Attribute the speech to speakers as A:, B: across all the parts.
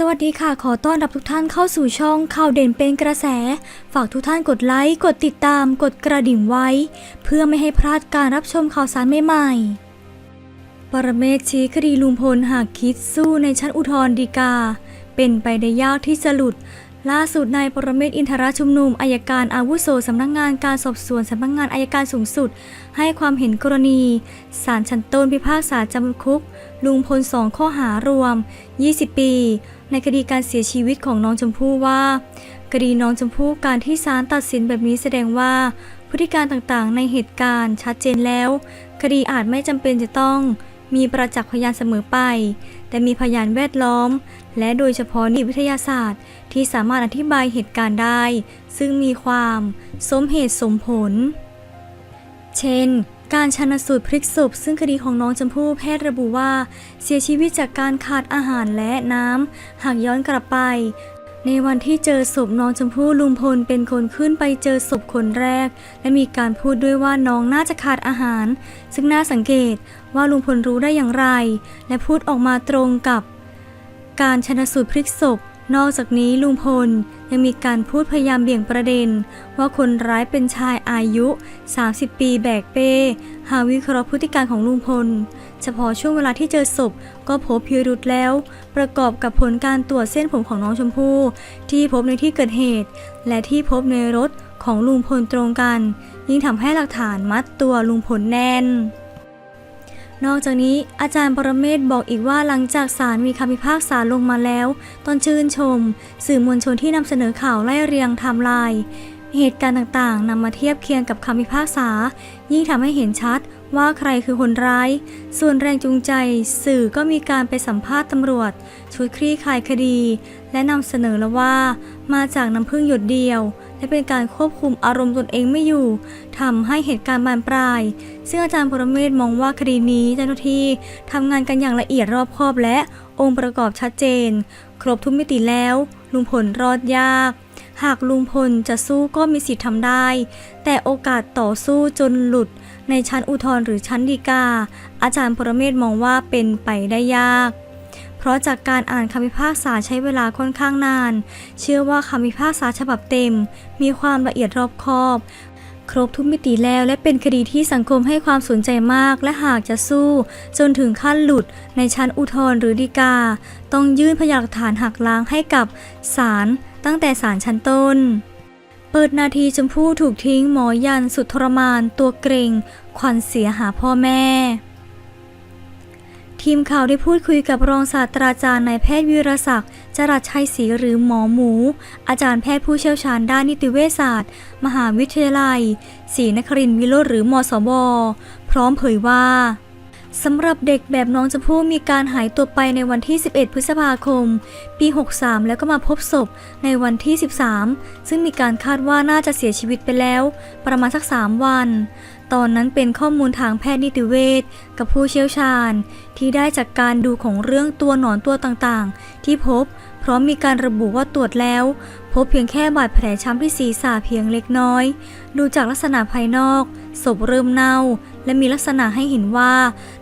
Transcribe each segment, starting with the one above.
A: สวัสดีค่ะ ขอต้อนรับทุกท่านเข้าสู่ช่องข่าวเด่นเป็นกระแส ฝากทุกท่านกดไลค์ กดติดตาม กดกระดิ่งไว้ เพื่อไม่ให้พลาดการรับชมข่าวสารใหม่ๆ ปรเมศชี้คดีลุงพลหากคิดสู้ในชั้นอุทธรณ์ฎีกา เป็นไปได้ยากที่จะหลุด ล่าสุดนายปรเมศอินทรชุมนุมอายการอาวุโสสำนักงานการสอบสวนสำนักงานอายการสูงสุด ให้ความเห็นกรณีศาลชั้นต้นพิพากษาจำคุก ลุงพลสองข้อหารวม 20 ปี ในคดีการเสียชีวิตของน้องชมพู่ว่า คดีน้องชมพู่การที่ศาลตัดสินแบบนี้แสดงว่า พฤติการต่างๆ ในเหตุการณ์ชัดเจนแล้ว คดีอาจไม่จำเป็นจะต้อง มีประจักษ์พยานเสมอไป แต่มีพยานแวดล้อม และโดยเฉพาะนิวิทยาศาสตร์ ที่สามารถอธิบายเหตุการณ์ได้ ซึ่งมีความสมเหตุสมผล เช่น การชันสูตรพลิกศพซึ่งคดีของน้องชมพู่แพทย์ระบุว่า เสียชีวิตจากการขาดอาหารและน้ำ หากย้อนกลับไป ในวันที่เจอศพน้องชมพู่ลุงพลเป็นคนขึ้นไปเจอศพคนแรก และมีการพูดด้วยว่าน้องน่าจะขาดอาหาร ซึ่งน่าสังเกตว่าลุงพลรู้ได้อย่างไร และพูดออกมาตรงกับ การชนสูตรพลิกศพ นอกจากนี้ลุงพลยังมีการพูดพยายามเบี่ยงประเด็น ว่าคนร้ายเป็นชายอายุ 30 ปีแบกเป้ หาวิเคราะห์พฤติการของลุงพล เฉพาะช่วงเวลาที่เจอศพก็พบพิรุธแล้ว ประกอบกับผลการตรวจเส้นผมของน้องชมพู่ที่พบในที่เกิดเหตุ และที่พบในรถของลุงพลตรงกัน ยิ่งทำให้หลักฐานมัดตัวลุงพลแน่น นอกจากนี้อาจารย์ปรเมศบอกอีกว่าหลังจากศาลมีคำพิพากษาลงมาแล้ว ตอนชื่นชม สื่อมวลชนที่นำเสนอข่าวไล่เรียงไทม์ไลน์เหตุการณ์ต่างๆนำมาเทียบเคียงกับคำพิพากษา ยิ่งทำให้เห็นชัดว่าใครคือคนร้าย ส่วนแรงจูงใจ สื่อก็มีการไปสัมภาษณ์ตำรวจ ชุดคลี่คลายคดี และนำเสนอแล้วว่า มาจากน้ำพึ่งหยดเดียว และเป็นการควบคุมอารมณ์ตนเองไม่อยู่ทำให้เหตุการณ์บานปลาย ซึ่งอาจารย์ปรเมศมองว่าคดีนี้เจ้าหน้าที่ทำงานกันอย่างละเอียดรอบคอบและองค์ประกอบชัดเจน ครบทุกมิติแล้ว ลุงพลรอดยาก หากลุงพลจะสู้ก็มีสิทธิ์ทำได้ แต่โอกาสต่อสู้จนหลุด ในชั้นอุทธรณ์หรือชั้นฎีกา อาจารย์ปรเมศมองว่าเป็นไปได้ยาก เพราะจากการอ่านคำพิพากษาใช้เวลาค่อนข้างนาน เชื่อว่าคำพิพากษาฉบับเต็ม มีความละเอียดรอบคอบครบทุกมิติแล้วและเป็นคดีที่สังคมให้ความสนใจมาก และหากจะสู้ จนถึงขั้นหลุดในชั้นอุทธรณ์หรือฎีกา ต้องยื่นพยานหลักฐานหักล้างให้กับศาล ตั้งแต่ศาลชั้นต้น เปิดนาทีชมพู่ถูกทิ้งหมอยันสุดทรมานตัวเกรงขวัญเสียหาพ่อแม่ ทีมข่าวได้พูดคุยกับรองศาสตราจารย์นายแพทย์วิรศักดิ์จรัสชัยศรีหรือหมอหมู อาจารย์แพทย์ผู้เชี่ยวชาญด้านนิติเวชศาสตร์ มหาวิทยาลัยศรีนครินทร์วิโรธหรือมอสวพร้อมเผยว่า สำหรับเด็กแบบน้องชมพู่มีการหายตัวไปในวันที่ 11 พฤษภาคม ปี 63 แล้วก็มาพบศพในวันที่ 13 ซึ่งมีการคาดว่าน่าจะเสียชีวิตไปแล้ว ประมาณสัก 3 วัน ตอนนั้นเป็นข้อมูลทางแพทย์นิติเวชกับผู้เชี่ยวชาญ ที่ได้จากการดูของเรื่องตัวหนอนตัวต่างๆ ที่พบ ร้อมมีการระบุว่าตรวจแล้ว พบเพียงแค่บาดแผลช้ำที่ศีรษะเพียงเล็กน้อย ดูจากลักษณะภายนอกศพเริ่มเน่า และมีลักษณะให้เห็นว่า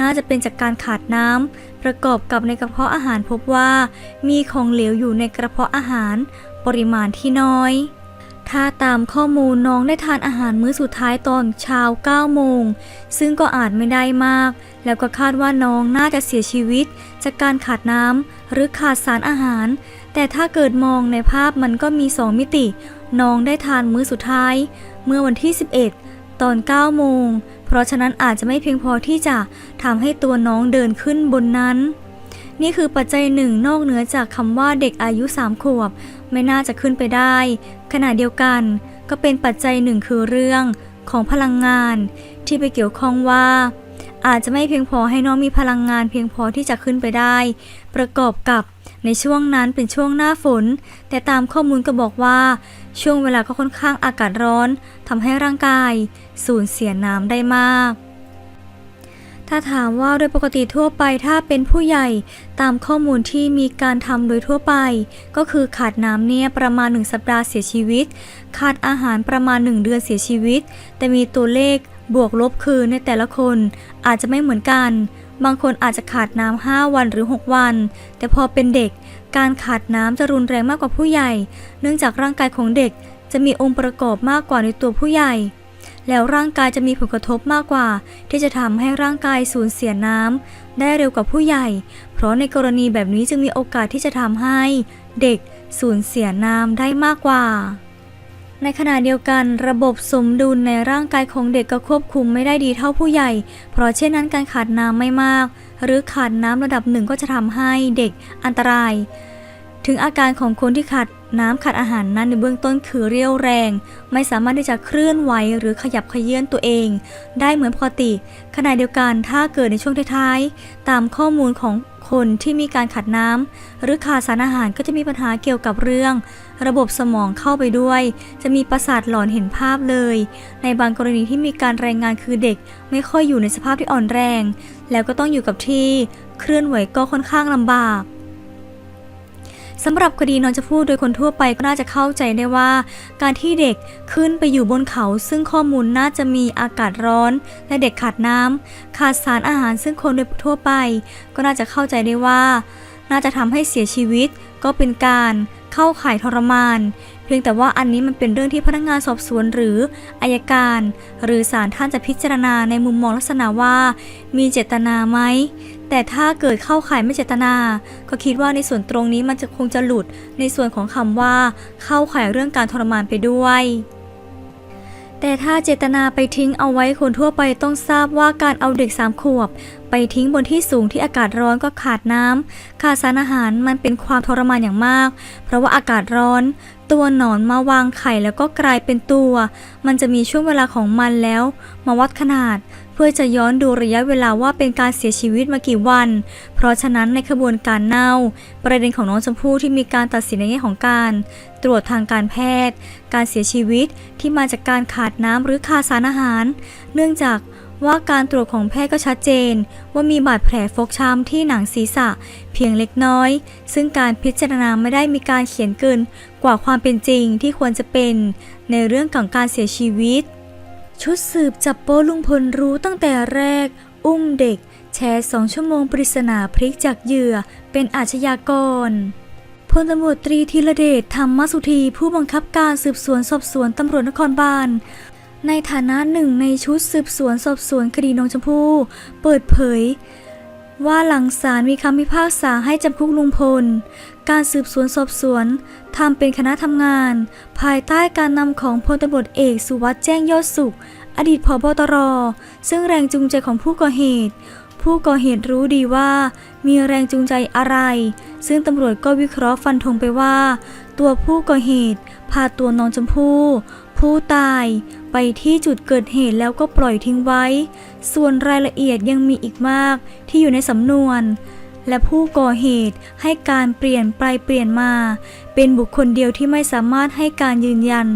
A: น่าจะเป็นจากการขาดน้ำประกอบกับในกระเพาะอาหารพบว่า มีของเหลวอยู่ในกระเพาะอาหาร ปริมาณที่น้อย ถ้าตามข้อมูลน้องได้ทานอาหารมื้อสุดท้ายตอนเช้า9โมง ซึ่งก็อาจไม่ได้มาก แล้วก็คาดว่าน้องน่าจะเสียชีวิต จากการขาดน้ำหรือขาดสารอาหาร แต่ถ้าเกิดมองในภาพมันก็มี2มิติ น้องได้ทานมื้อสุดท้าย เมื่อวันที่ 11 ตอน9โมง เพราะฉะนั้นอาจจะไม่เพียงพอที่จะทำให้ตัวน้องเดินขึ้นบนนั้น นี่คือปัจจัยหนึ่งนอกเหนือจากคำว่าเด็กอายุ3ขวบ ไม่น่าจะขึ้นไปได้ ขณะเดียวกันก็เป็นปัจจัยหนึ่งคือเรื่องของพลังงาน ที่ไปเกี่ยวข้องว่า อาจจะไม่เพียงพอให้น้องมีพลังงานเพียงพอที่จะขึ้นไปได้ ประกอบกับในช่วงนั้นเป็นช่วงหน้าฝน แต่ตามข้อมูลก็บอกว่า ช่วงเวลาก็ค่อนข้างอากาศร้อนทำให้ร่างกายสูญเสียน้ำได้มาก ถ้าถามว่าโดยปกติทั่วไปถ้าเป็นผู้ใหญ่ตามข้อมูลที่มีการทำโดยทั่วไป ก็คือขาดน้ำเนี่ยประมาณ 1 สัปดาห์เสียชีวิต ขาดอาหารประมาณ 1 เดือนเสียชีวิต แต่มีตัวเลขบวกลบคือในแต่ละคนอาจจะไม่เหมือนกัน บางคนอาจจะขาดน้ำ5วันหรือ 6 วัน แต่พอเป็นเด็ก การขาดน้ำจะรุนแรงมากกว่าผู้ใหญ่ เนื่องจากร่างกายของเด็กจะมีองค์ประกอบมากกว่าในตัวผู้ใหญ่ แล้วร่างกายจะมีผลกระทบมากกว่า ที่จะทำให้ร่างกายสูญเสียน้ำได้เร็วกว่าผู้ใหญ่ เพราะในกรณีแบบนี้จึงมีโอกาสที่จะทำให้ เด็กสูญเสียน้ำได้มากกว่า ในขณะเดียวกัน ระบบสมดุลในร่างกายของเด็กก็ควบคุมไม่ได้ดีเท่าผู้ใหญ่ เพราะเช่นนั้นการขาดน้ำไม่มาก หรือขาดน้ำระดับหนึ่งก็จะทำให้เด็กอันตรายถึงอาการของคนที่ขาด น้ำขาดอาหารนั้นในเบื้องต้นคือเรี่ยวแรง ไม่สามารถที่จะเคลื่อนไหวหรือขยับเขยื่อนตัวเอง ได้เหมือนปกติ ขณะเดียวกันถ้าเกิดในช่วงท้ายๆ ตามข้อมูลของคนที่มีการขาดน้ำหรือขาดสารอาหารก็จะมีปัญหาเกี่ยวกับเรื่อง ระบบสมองเข้าไปด้วย จะมีประสาทหลอนเห็นภาพเลย ในบางกรณีที่มีการรายงานคือเด็ก ไม่ค่อยอยู่ในสภาพที่อ่อนแรง แล้วก็ต้องอยู่กับที่เคลื่อนไหวก็ค่อนข้างลำบาก สำหรับคดีนอนจะพูดโดยคนทั่วไปก็น่าจะเข้าใจได้ว่า การที่เด็กขึ้นไปอยู่บนเขา ซึ่งข้อมูลน่าจะมีอากาศร้อน และเด็กขาดน้ำขาดสารอาหารซึ่งคนโดยทั่วไป ก็น่าจะเข้าใจได้ว่า น่าจะทำให้เสียชีวิตก็เป็นการ เข้าข่ายทรมาน เพียงแต่ว่าอันนี้มันเป็นเรื่องที่พนักงานสอบสวนหรืออายการ หรือศาลท่านจะพิจารณาในมุมมองลักษณะว่า มีเจตนาไหมแต่ถ้าเกิดเข้าข่ายไม่เจตนา ก็คิดว่าในส่วนตรงนี้มันจะคงจะหลุดในส่วนของคำว่า เข้าข่ายเรื่องการทรมานไปด้วยแต่ถ้าเจตนาไปทิ้งเอาไว้คนทั่วไปต้องทราบว่าการเอาเด็กสามขวบ ทิ้งบนที่สูงที่อากาศร้อนก็ขาดน้ำขาดสารอาหารมันเป็นความทรมานอย่างมาก เพราะว่าอากาศร้อน ตัวหนอนมาวางไข่แล้วก็กลายเป็นตัว มันจะมีช่วงเวลาของมันแล้ว มาวัดขนาด เพื่อจะย้อนดูระยะเวลาว่าเป็นการเสียชีวิตมากี่วัน เพราะฉะนั้นในขบวนการเน่า ประเด็นของน้องชมพู่ที่มีการตัดสินในแง่ของการ ตรวจทางการแพทย์ การเสียชีวิตที่มาจากการขาดน้ำหรือขาดสารอาหาร เนื่องจาก ว่าการตรวจของแพทย์ก็ชัดเจน ว่ามีบาดแผลฟกช้ำที่หนังศีรษะ เพียงเล็กน้อย ซึ่งการพิจารณาไม่ได้มีการเขียนเกินกว่าความเป็นจริงที่ควรจะเป็น ในเรื่องของการเสียชีวิต ชุดสืบจับโป้ลุงพลรู้ตั้งแต่แรก อุ้มเด็ก แชร์สองชั่วโมงปริศนาพลิกจากเหยื่อเป็นอาชญากรพลตำรวจตรีธีรเดชธรรมสุธีผู้บังคับการสืบสวนสอบสวนตำรวจนครบาล ในฐานะหนึ่งในชุดสืบสวนสอบสวนคดีน้องชมพู่ เปิดเผย ว่าหลังศาลมีคำพิพากษาให้จำคุกลุงพล การสืบสวนสอบสวนทำเป็นคณะทำงาน ภายใต้การนำของพลตำรวจเอกสุวัสด์แจ้งยอดสุข อดีตผบตร ซึ่งแรงจูงใจของผู้ก่อเหตุ ผู้ก่อเหตุรู้ดีว่า มีแรงจูงใจอะไร ซึ่งตำรวจก็วิเคราะห์ฟันธงไปว่า ตัวผู้ก่อเหตุ พาตัวน้องชมพู่ผู้ตายไปที่จุดเกิดเหตุแล้วก็ปล่อยทิ้งไว้ ส่วนรายละเอียดยังมีอีกมากที่อยู่ในสำนวน และผู้ก่อเหตุให้การเปลี่ยนไปเปลี่ยนมา เป็นบุคคลเดียวที่ไม่สามารถให้การยืนยัน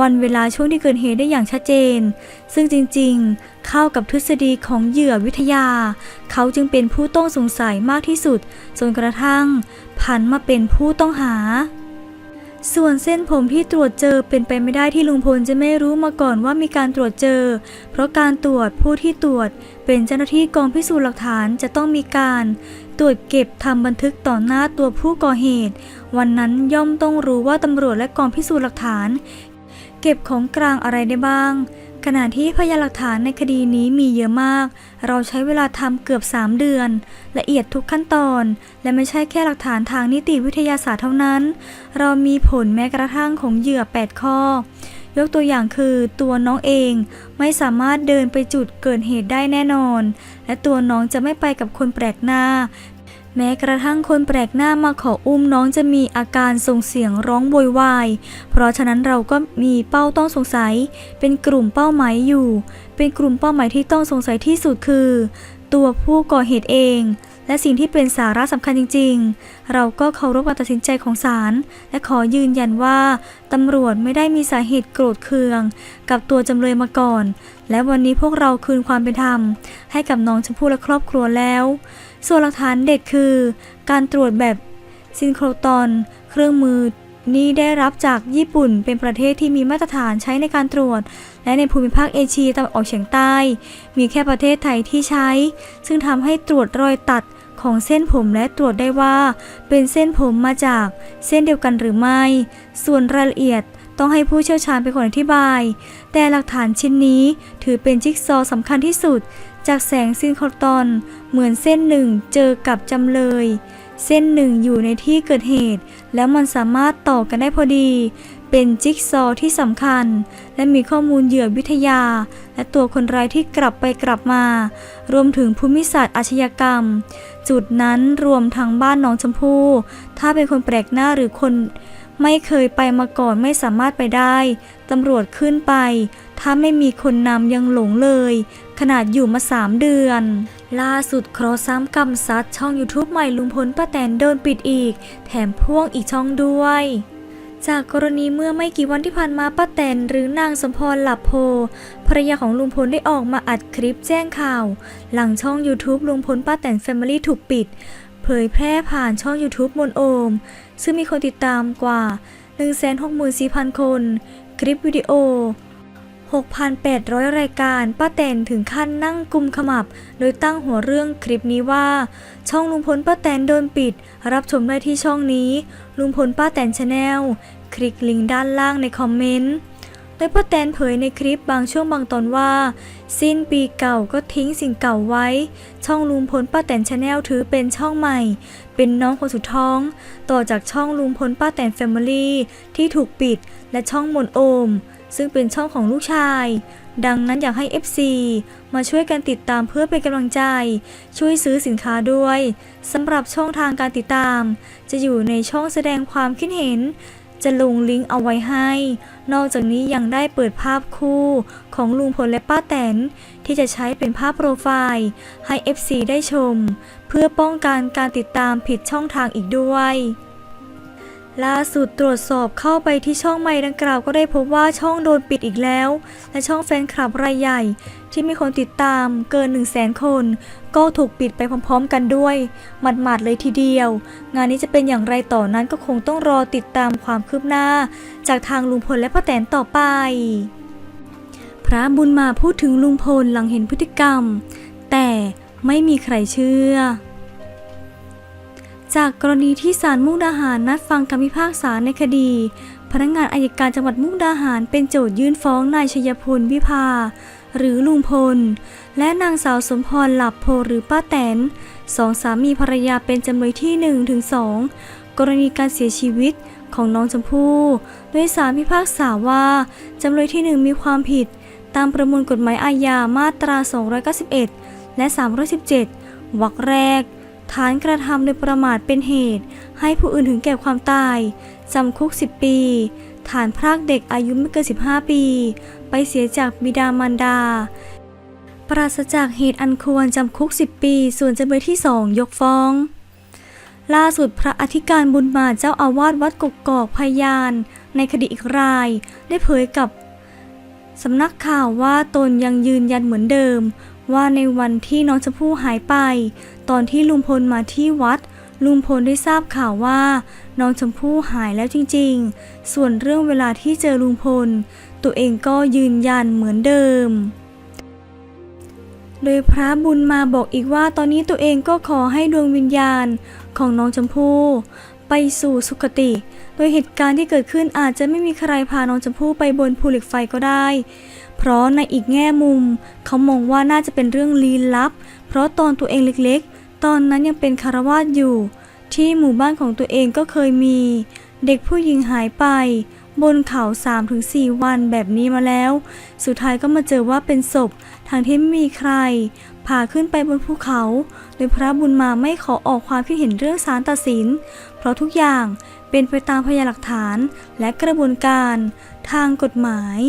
A: วันเวลาช่วงที่เกิดเหตุได้อย่างชัดเจน ซึ่งจริงๆ เข้ากับทฤษฎีของเหยื่อวิทยา เขาจึงเป็นผู้ต้องสงสัยมากที่สุดจนกระทั่งผันมาเป็นผู้ต้องหา ส่วนเส้นผมที่ตรวจเจอเป็นไปไม่ได้ที่ลุงพลจะไม่รู้มาก่อนว่ามีการตรวจเจอ เพราะการตรวจผู้ที่ตรวจ เป็นเจ้าหน้าที่กองพิสูจน์หลักฐานจะต้องมีการ ตรวจเก็บทำบันทึกต่อหน้าตัวผู้ก่อเหตุ วันนั้นย่อมต้องรู้ว่าตำรวจและกองพิสูจน์หลักฐาน เก็บของกลางอะไรได้บ้าง ขณะที่พยานหลักฐานในคดีนี้มีเยอะมาก เราใช้เวลาทำเกือบ 3 เดือน ละเอียดทุกขั้นตอน และไม่ใช่แค่หลักฐานทางนิติวิทยาศาสตร์เท่านั้น เรามีผลแม้กระทั่งของเหยื่อ 8 ข้อ ยกตัวอย่างคือตัวน้องเองไม่สามารถเดินไปจุดเกิดเหตุได้แน่นอน และตัวน้องจะไม่ไปกับคนแปลกหน้า แม้กระทั่งคนแปลกหน้ามาขออุ้มน้องจะมีอาการส่งเสียงร้องโวยวาย เพราะฉะนั้นเราก็มีเป้าต้องสงสัย เป็นกลุ่มเป้าหมายอยู่ เป็นกลุ่มเป้าหมายที่ต้องสงสัยที่สุดคือ ตัวผู้ก่อเหตุเอง และสิ่งที่เป็นสาระสำคัญจริง ๆ เราก็เคารพการตัดสินใจของศาลและขอยืนยันว่าตำรวจไม่ได้มีสาเหตุโกรธเคือง กับตัวจำเลยมาก่อน และวันนี้พวกเราคืนความเป็นธรรม ให้กับน้องชมพู่และครอบครัวแล้ว ส่วนหลักฐานเด็ดคือ การตรวจแบบซินโครตอน เครื่องมือนี้ได้รับจากญี่ปุ่นเป็นประเทศที่มีมาตรฐานใช้ในการตรวจ และในภูมิภาคเอเชียตะวันออกเฉียงใต้ มีแค่ประเทศไทยที่ใช้ ซึ่งทำให้ตรวจรอยตัดของเส้นผมและตรวจได้ว่า เป็นเส้นผมมาจากเส้นเดียวกันหรือไม่ ส่วนรายละเอียดต้องให้ผู้เชี่ยวชาญเป็นคนอธิบาย แต่หลักฐานชิ้นนี้ถือเป็นจิ๊กซอว์สำคัญที่สุด จากแสงซินโครตอน เหมือนเส้นหนึ่งเจอกับจำเลย เส้นหนึ่งอยู่ในที่เกิดเหตุ แล้วมันสามารถต่อกันได้พอดี เป็นจิ๊กซอว์ที่สำคัญ และมีข้อมูลเหยื่อวิทยา และตัวคนร้ายที่กลับไปกลับมา รวมถึงภูมิศาสตร์อาชญากรรม จุดนั้นรวมทั้งบ้านน้องชมพู่ถ้าเป็นคนแปลกหน้าหรือคนไม่เคยไปมาก่อนไม่สามารถไปได้ ตำรวจขึ้นไป ถ้าไม่มีคนนำยังหลงเลย ขนาดอยู่มา3เดือน ล่าสุดคราะห์ซ้ำกำซัดช่อง YouTube ใหม่ลุงพลป้าแตนโดนปิดอีก แถมพ่วงอีกช่องด้วยจากกรณีเมื่อไม่กี่วันที่ผ่านมาป้าแตนหรือนางสมพรหลับโพภรรยาของลุงพลได้ออกมาอัดคลิปแจ้งข่าว หลังช่อง YouTube ลุงพลป้าแตนแฟมิลี่ถูกปิด เผยแพร่ผ่านช่อง YouTube มนโอม ซึ่งมีคนติดตามกว่า 164,000 คน คลิปวิดีโอ 6,800 รายการป้าแตนถึงขั้นนั่งกุมขมับ โดยตั้งหัวเรื่องคลิปนี้ว่า ช่องลุงพลป้าแตนโดนปิด รับชมได้ที่ช่องนี้ ลุงพลป้าแตนชาแนลคลิกลิงก์ด้านล่างในคอมเมนต์โดยป้าแตนเผยในคลิปบางช่วงบางตอนว่า สิ้นปีเก่าก็ทิ้งสิ่งเก่าไว้ ช่องลุงพลป้าแตนชาแนลถือเป็นช่องใหม่ เป็นน้องคนสุดท้อง ต่อจากช่องลุงพลป้าแตนแฟมิลี่ที่ถูกปิดและช่องมนโอม ซึ่งเป็นช่องของลูกชาย ดังนั้นอยากให้ FC มาช่วยกันติดตามเพื่อเป็นกำลังใจ ช่วยซื้อสินค้าด้วยสำหรับช่องทางการติดตาม จะอยู่ในช่องแสดงความคิดเห็น จะลงลิงก์เอาไว้ให้ นอกจากนี้ยังได้เปิดภาพคู่ของลุงพลและป้าแตน ที่จะใช้เป็นภาพโปรไฟล์ให้ FC ได้ชม เพื่อป้องกันการติดตามผิดช่องทางอีกด้วย ล่าสุดตรวจสอบเข้าไปที่ช่องใหม่ดังกล่าวก็ได้พบว่าช่องโดนปิดอีกแล้ว และช่องแฟนคลับรายใหญ่ ที่มีคนติดตามเกิน 1 0 0 0 0แสนคน ก็ถูกปิดไปพร้อมๆ กันด้วย หมัดๆเลยทีเดียว งานนี้จะเป็นอย่างไรต่อนั้นก็คงต้องรอติดตามความคืบหน้า จากทางลุงพลและป้าแตนต่อไป พระบุญมาพูดถึงลุงพลหลังเห็นพฤติกรรม แต่ไม่มีใครเชื่อ จากกรณีที่ศาลมุกดาหารนัดฟังคำพิพากษาในคดี พนักงานอายการจังหวัดมุกดาหารเป็นโจทยื่นฟ้องนายชยพลวิภา หรือลุงพล และนางสาวสมพรหลับโพหรือป้าแตนสองสามีภรรยาเป็นจำเลยที่1ถึง2กรณีการเสียชีวิตของน้องชมพู่โดยสารพิพากษาว่าจำเลยที่ 1 มีความผิด ตามประมวลกฎหมายอาญามาตรา 291 และ 317วรรคแรก ฐานกระทำโดยประมาทเป็นเหตุ ให้ผู้อื่นถึงแก่ความตายจำคุก 10 ปี ฐานพรากเด็กอายุไม่เกิน 15 ปี ไปเสียจากบิดามารดา ปราศจากเหตุอันควรจำคุก 10 ปี ส่วนจำเลยที่2ยกฟ้อง ล่าสุดพระอธิการบุญมาเจ้าอาวาสวัดกกอกพยาน ในคดีอีกราย ได้เผยกับสำนักข่าวว่าตนยังยืนยันเหมือนเดิม ว่าในวันที่น้องชมพู่หายไป ตอนที่ลุงพลมาที่วัด ลุงพลได้ทราบข่าวว่า น้องชมพู่หายแล้วจริงๆ ส่วนเรื่องเวลาที่เจอลุงพล ตัวเองก็ยืนยันเหมือนเดิม โดยพระบุญมาบอกอีกว่าตอนนี้ตัวเองก็ขอให้ดวงวิญญาณของน้องชมพู่ไปสู่สุคติ โดยเหตุการณ์ที่เกิดขึ้นอาจจะไม่มีใครพาน้องชมพู่ไปบนภูเหล็กไฟก็ได้ เพราะในอีกแง่มุม เขามองว่าน่าจะเป็นเรื่องลี้ลับ เพราะตอนตัวเองเล็กๆ ตอนนั้นยังเป็นคารวาสอยู่ ที่หมู่บ้านของตัวเองก็เคยมี เด็กผู้หญิงหายไป บนเขา 3-4 วันแบบนี้มาแล้ว สุดท้ายก็มาเจอว่าเป็นศพทางที่ไม่มีใครพาขึ้นไปบนภูเขา โดยพระบุญมาไม่ขอออกความคิดเห็นเรื่องสารตัดสิน เพราะทุกอย่างเป็นไปตามพยานหลักฐานและกระบวนการทางกฎหมาย